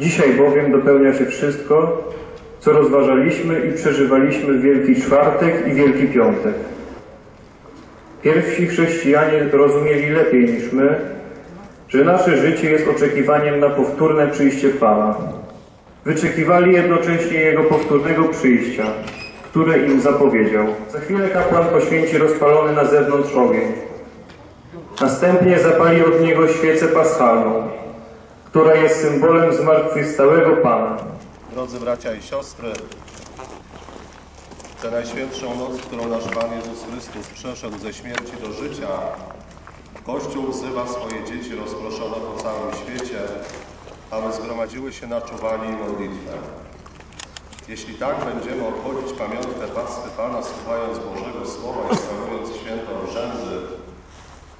Dzisiaj bowiem dopełnia się wszystko, co rozważaliśmy i przeżywaliśmy w Wielki Czwartek i Wielki Piątek. Pierwsi chrześcijanie rozumieli lepiej niż my, że nasze życie jest oczekiwaniem na powtórne przyjście Pana. Wyczekiwali jednocześnie Jego powtórnego przyjścia, które im zapowiedział. Za chwilę kapłan poświęci rozpalony na zewnątrz ogień. Następnie zapali od niego świecę paschalną, która jest symbolem zmartwychwstałego Pana. Drodzy bracia i siostry, tę najświętszą noc, którą nasz Pan Jezus Chrystus przeszedł ze śmierci do życia, Kościół wzywa swoje dzieci rozproszone po całym świecie, aby zgromadziły się na czuwanie i modlitwę. Jeśli tak będziemy obchodzić pamiątkę pastwy Pana, słuchając Bożego Słowa i sprawując święte obrzędy,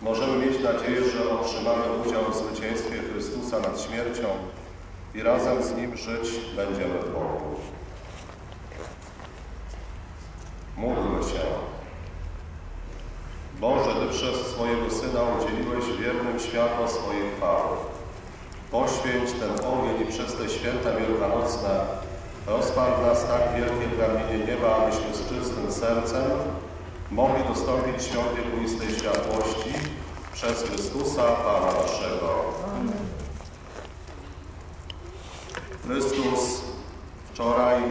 możemy mieć nadzieję, że otrzymamy udział w zwycięstwie Chrystusa nad śmiercią i razem z Nim żyć będziemy w Bogu. Módlmy się. Boże, Ty przez swojego Syna udzieliłeś wiernym światło swojej chwały. Poświęć ten ogień i przez te święta wielkanocne rozpal w nas tak wielkie pragnienie nieba, abyśmy z czystym sercem mogli dostąpić świąt wiekuistej światłości przez Chrystusa Pana naszego. Chrystus wczoraj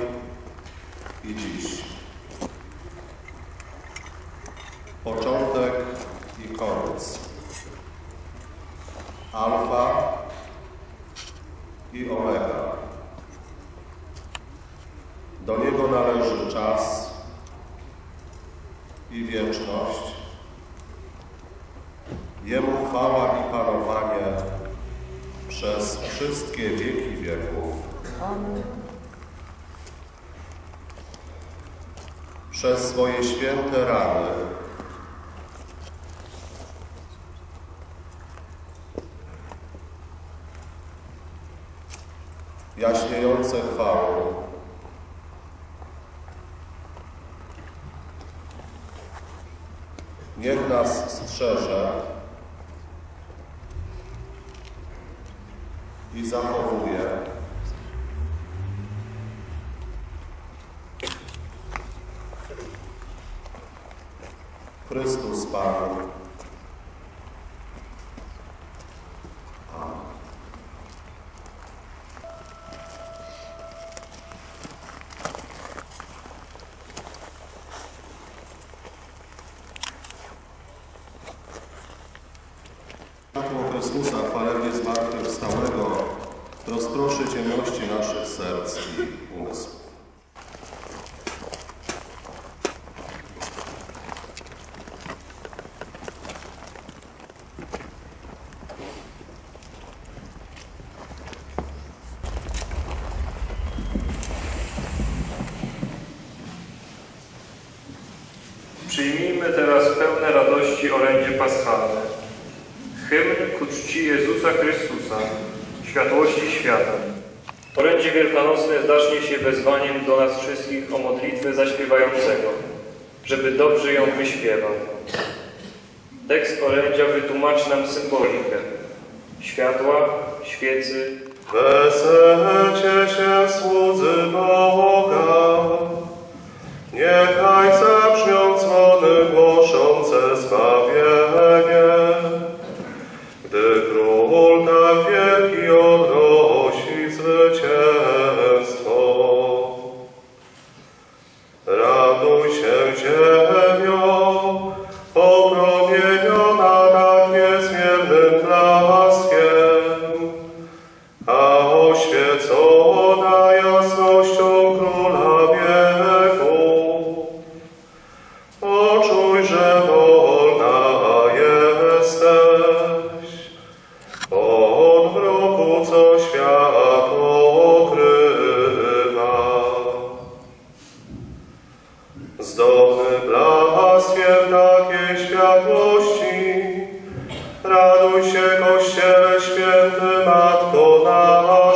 i dziś. Początek i koniec. Alfa i Omega. Do Niego należy czas i wieczność. Jemu chwała i panowanie przez wszystkie wieki wieków. Przez swoje święte rany. Jaśniejące chwałą Niech nas strzeże zachowuje Chrystus Pan. Światło Chrystusa, chwalenie zmartwychwstałego, rozproszy ciemności naszych serc i umysłów. Przyjmijmy teraz pełne radości orędzie paschalne. Hymn ku czci Jezusa Chrystusa, światłości świata. Orędzie wielkanocne zacznie się wezwaniem do nas wszystkich o modlitwę zaśpiewającego, żeby dobrze ją wyśpiewał. Tekst orędzia wytłumaczy nam symbolikę światła, świecy, Weselcie się słudzy Boga, niechaj zabrzmią oświecona jasnością Króla wieku. Poczuj, że wolna jesteś od mroku, co światło okrywa. Zdobny blaskiem takiej światłości, raduj się Kościele święty, Matko nasza.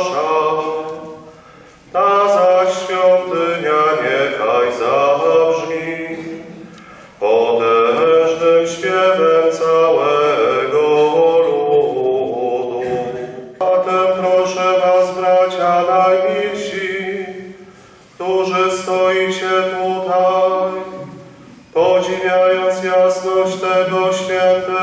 Podziwiając jasność tego świętego